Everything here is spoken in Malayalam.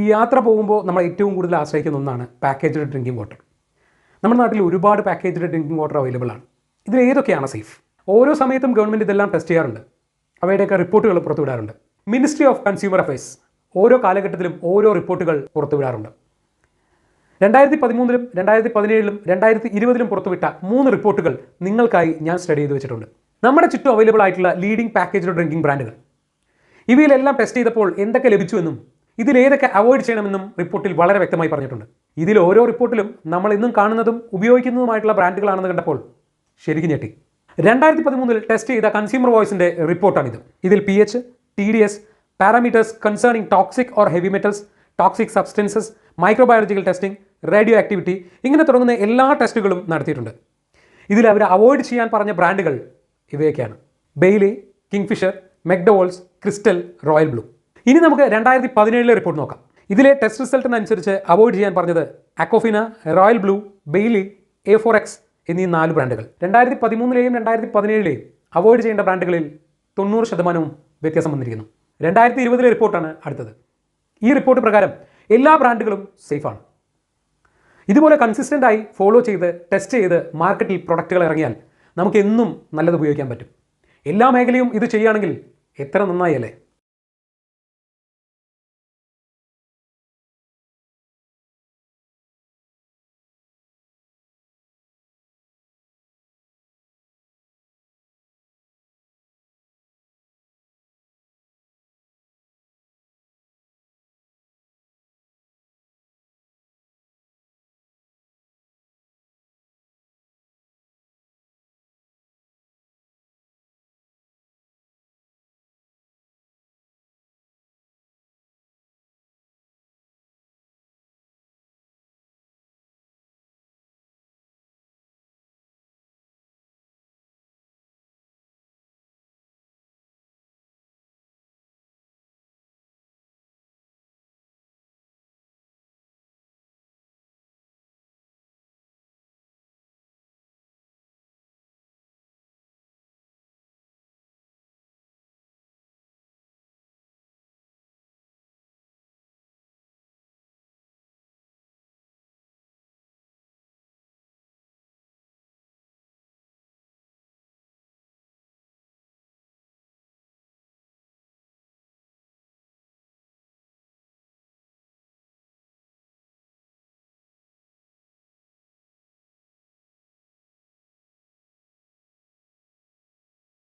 ഈ യാത്ര പോകുമ്പോൾ നമ്മൾ ഏറ്റവും കൂടുതൽ ആശ്രയിക്കുന്ന ഒന്നാണ് പാക്കേജ്ഡ് ഡ്രിങ്കിങ് വാട്ടർ നമ്മുടെ നാട്ടിൽ ഒരുപാട് പാക്കേജ്ഡ് ഡ്രിങ്കിങ് വാട്ടർ അവൈലബിൾ ആണ്. ഇതിൽ ഏതൊക്കെയാണ് സേഫ് ഓരോ സമയത്തും ഗവൺമെന്റ് ഇതെല്ലാം ടെസ്റ്റ് ചെയ്യാറുണ്ട്. അവയുടെയൊക്കെ റിപ്പോർട്ടുകൾ പുറത്തുവിടാറുണ്ട്. മിനിസ്ട്രി ഓഫ് കൺസ്യൂമർ അഫയേഴ്സ് ഓരോ കാലഘട്ടത്തിലും ഓരോ റിപ്പോർട്ടുകൾ പുറത്തുവിടാറുണ്ട്. രണ്ടായിരത്തി പതിമൂന്നിലും രണ്ടായിരത്തി പതിനേഴിലും രണ്ടായിരത്തി ഇരുപതിലും പുറത്തുവിട്ട മൂന്ന് റിപ്പോർട്ടുകൾ നിങ്ങൾക്കായി ഞാൻ സ്റ്റഡി ചെയ്ത് വെച്ചിട്ടുണ്ട്. നമ്മുടെ ചുറ്റും അവൈലബിൾ ആയിട്ടുള്ള ലീഡിംഗ് പാക്കേജ് ഡ്രിങ്കിങ് ബ്രാൻഡുകൾ ഇവയിലെല്ലാം ടെസ്റ്റ് ചെയ്തപ്പോൾ എന്തൊക്കെ ലഭിച്ചുവെന്നും ഇതിൽ ഏതൊക്കെ അവോയ്ഡ് ചെയ്യണമെന്നും റിപ്പോർട്ടിൽ വളരെ വ്യക്തമായി പറഞ്ഞിട്ടുണ്ട്. ഇതിൽ ഓരോ റിപ്പോർട്ടിലും നമ്മൾ ഇന്നും കാണുന്നതും ഉപയോഗിക്കുന്നതുമായിട്ടുള്ള ബ്രാൻഡുകളാണെന്ന് കണ്ടപ്പോൾ ശരിക്കും ഞെട്ടി. രണ്ടായിരത്തി പതിമൂന്നിൽ ടെസ്റ്റ് ചെയ്ത കൺസ്യൂമർ വോയ്സിന്റെ റിപ്പോർട്ടാണിത്. ഇതിൽ P H T D S parameters concerning toxic or heavy metals toxic substances microbiological testing radioactivity ഇങ്ങനെ തുടങ്ങുന്ന എല്ലാ ടെസ്റ്റുകളും നടത്തിയിട്ടുണ്ട്. ഇതിൽ അവർ അവോയ്ഡ് ചെയ്യാൻ പറഞ്ഞ ബ്രാൻഡുകൾ ഇവയൊക്കെയാണ്. Bailley Kingfisher McDowell's Crystal Royal Blue ഇനി നമുക്ക് രണ്ടായിരത്തി പതിനേഴിലെ റിപ്പോർട്ട് നോക്കാം. ഇതിലെ ടെസ്റ്റ് റിസൾട്ടിനനുസരിച്ച് അവോയ്ഡ് ചെയ്യാൻ പറഞ്ഞത് Aquafina Royal Blue Bailley A four X എന്നീ നാല് ബ്രാൻഡുകൾ രണ്ടായിരത്തി പതിമൂന്നിലെയും രണ്ടായിരത്തി പതിനേഴിലെയും അവോയ്ഡ് ചെയ്യേണ്ട ബ്രാൻഡുകളിൽ തൊണ്ണൂറ് ശതമാനവും വ്യത്യാസം വന്നിരിക്കുന്നു. രണ്ടായിരത്തി ഇരുപതിലെ റിപ്പോർട്ടാണ് അടുത്തത്. ഈ റിപ്പോർട്ട് പ്രകാരം എല്ലാ ബ്രാൻഡുകളും സേഫാണ് ഇതുപോലെ കൺസിസ്റ്റന്റ് ആയി ഫോളോ ചെയ്ത് ടെസ്റ്റ് ചെയ്ത് മാർക്കറ്റിൽ പ്രൊഡക്റ്റുകൾ ഇറങ്ങിയാൽ നമുക്ക് എന്നും നല്ലത് ഉപയോഗിക്കാൻ പറ്റും. എല്ലാ മേഖലയും ഇത് ചെയ്യുകയാണെങ്കിൽ എത്ര നന്നായി അല്ലേ?